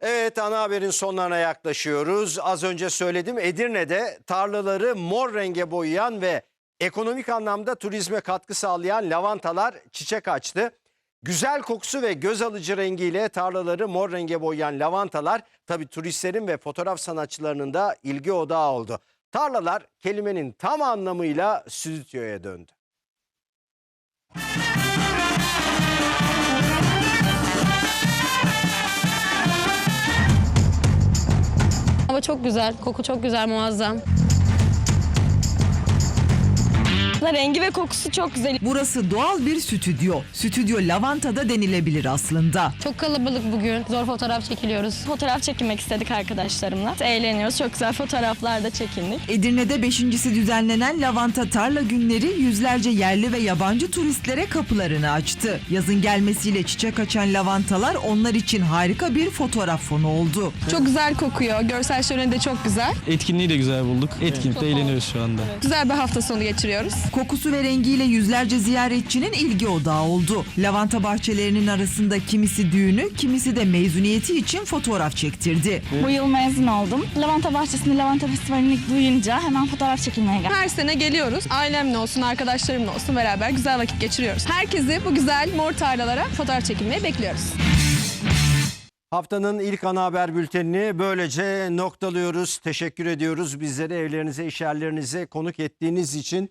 Evet ana haberin sonlarına yaklaşıyoruz. Az önce söyledim Edirne'de tarlaları mor renge boyayan ve ekonomik anlamda turizme katkı sağlayan lavantalar çiçek açtı. Güzel kokusu ve göz alıcı rengiyle tarlaları mor renge boyayan lavantalar tabi turistlerin ve fotoğraf sanatçılarının da ilgi odağı oldu. Tarlalar kelimenin tam anlamıyla stüdyoya döndü. Çok güzel, koku çok güzel, muazzam. Rengi ve kokusu çok güzel. Burası doğal bir stüdyo. Stüdyo lavantada denilebilir aslında. Çok kalabalık bugün. Zor fotoğraf çekiliyoruz. Fotoğraf çekinmek istedik arkadaşlarımla. Eğleniyoruz. Çok güzel fotoğraflar da çekindik. Edirne'de beşincisi düzenlenen lavanta tarla günleri yüzlerce yerli ve yabancı turistlere kapılarını açtı. Yazın gelmesiyle çiçek açan lavantalar onlar için harika bir fotoğraf fonu oldu. Çok güzel kokuyor. Görsel şöleni de çok güzel. Etkinliği de güzel bulduk. Etkinlikte eğleniyoruz şu anda. Güzel bir hafta sonu geçiriyoruz. Kokusu ve rengiyle yüzlerce ziyaretçinin ilgi odağı oldu. Lavanta bahçelerinin arasında kimisi düğünü, kimisi de mezuniyeti için fotoğraf çektirdi. Bu yıl mezun oldum. Lavanta Bahçesi'nde Lavanta Festivali'ni duyunca hemen fotoğraf çekilmeye geldim. Her sene geliyoruz. Ailemle olsun, arkadaşlarımla olsun beraber güzel vakit geçiriyoruz. Herkesi bu güzel mor tarlalara fotoğraf çekilmeye bekliyoruz. Haftanın ilk ana haber bültenini böylece noktalıyoruz. Teşekkür ediyoruz bizleri evlerinize, iş yerlerinize konuk ettiğiniz için.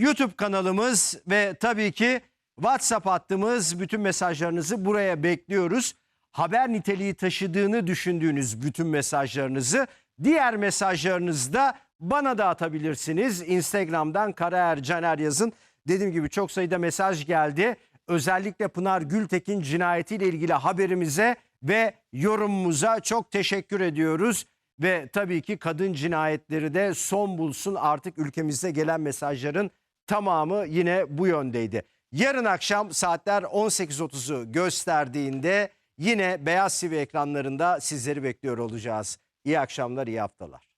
YouTube kanalımız ve tabii ki WhatsApp hattımız bütün mesajlarınızı buraya bekliyoruz. Haber niteliği taşıdığını düşündüğünüz bütün mesajlarınızı diğer mesajlarınızı da bana da atabilirsiniz. Instagram'dan Karaer Caner yazın. Dediğim gibi çok sayıda mesaj geldi. Özellikle Pınar Gültekin cinayetiyle ilgili haberimize ve yorumumuza çok teşekkür ediyoruz. Ve tabii ki kadın cinayetleri de son bulsun artık ülkemizde gelen mesajların tamamı yine bu yöndeydi. Yarın akşam saatler 18.30'u gösterdiğinde yine Beyaz TV ekranlarında sizleri bekliyor olacağız. İyi akşamlar, iyi haftalar.